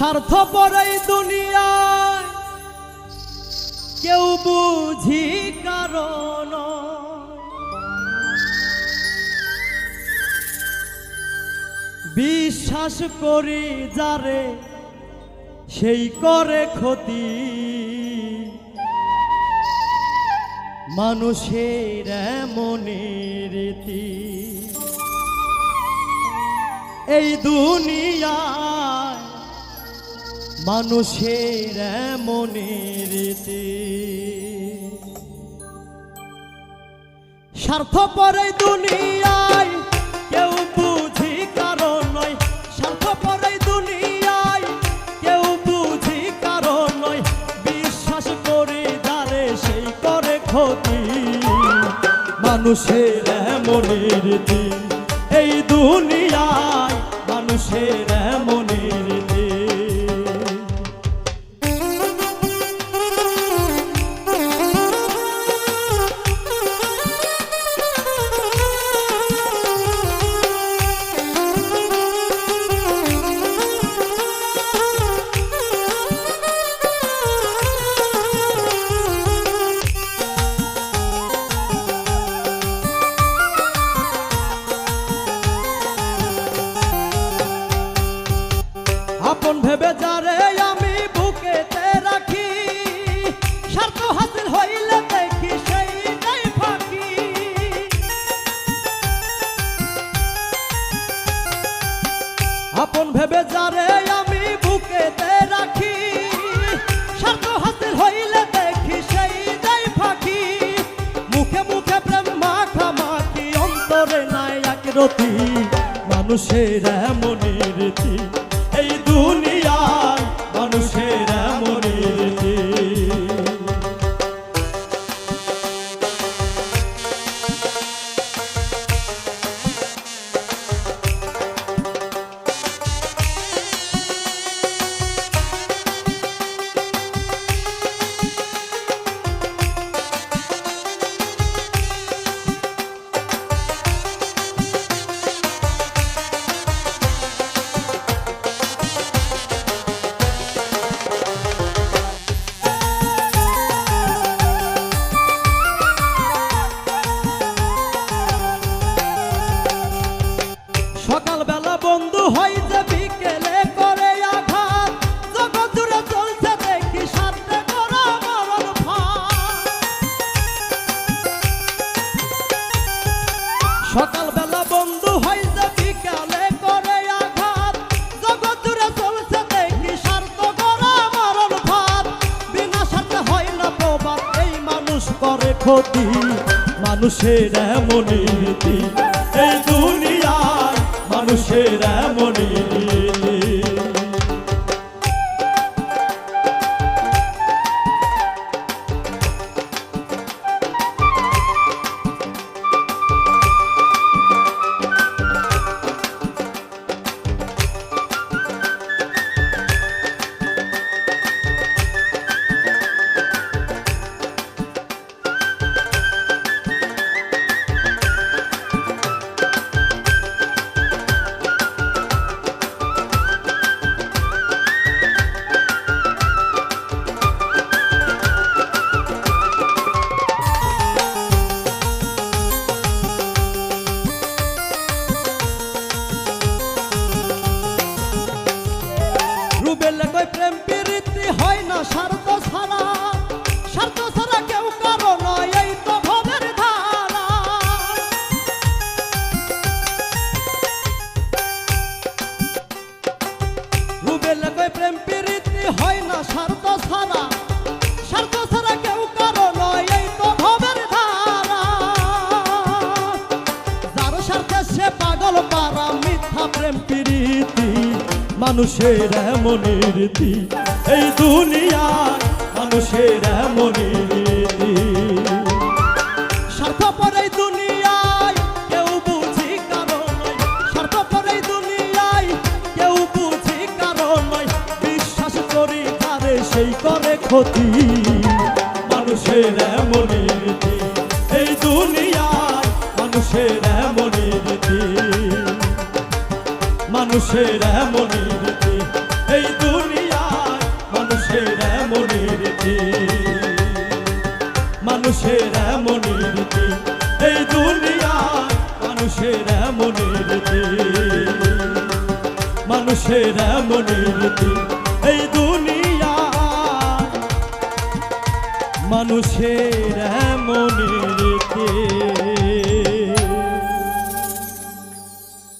স্বার্থপর এই দুনিয়ায় কেউ বুঝি কারণ। বিশ্বাস করি যারে সেই করে ক্ষতি। মানুষের এমনের রীতি। এই দুনিয়ায় মানুষের এমনের রীতি। স্বার্থপর এই দুনিয়ায় কেউ বুঝি কারণ নয়। স্বার্থপর এই দুনিয়ায় কেউ বুঝি কারণ নয়। বিশ্বাস করে যারে সেই করে ক্ষতি। মানুষের এমনের রীতি। এই দুনিয়ায় মানুষের এমনের যারে আমি বুকেতে রাখি। স্বার্থ হাসিল হইলে দেখি সেই নাই ফাঁকি। আপন ভেবে যারে আমি বুকেতে রাখি। স্বার্থ হাসিল হইলে মানুষের এমনই রীতি। ক্ষতি মানুষের এমন রীতি স্বার্থ ছাড়া স্বার্থ ছাড়া এই তো ভবের ধারা। রুবেলে কই প্রেম প্রীতি হয় না স্বার্থ ছাড়া? স্বার্থ ছাড়া কেউ এই তো ভবের ধারা। যার স্বার্থে সে পাগল, পারা মিথ্যা প্রেম প্রীতি, মানুষের এমনই রীতি এই দুনিয়ায় মানুষের দুনিয়ায় কেউ বিশ্বাস ক্ষতি। মানুষের এমনই এই দুনিয়ায় মানুষের এমনই মানুষের এমনই মানুষের এমনই রীতি। এই দুনিয়ায় মানুষের এমনই রীতি। মানুষের এমনই রীতি। এই দুনিয়া মানুষের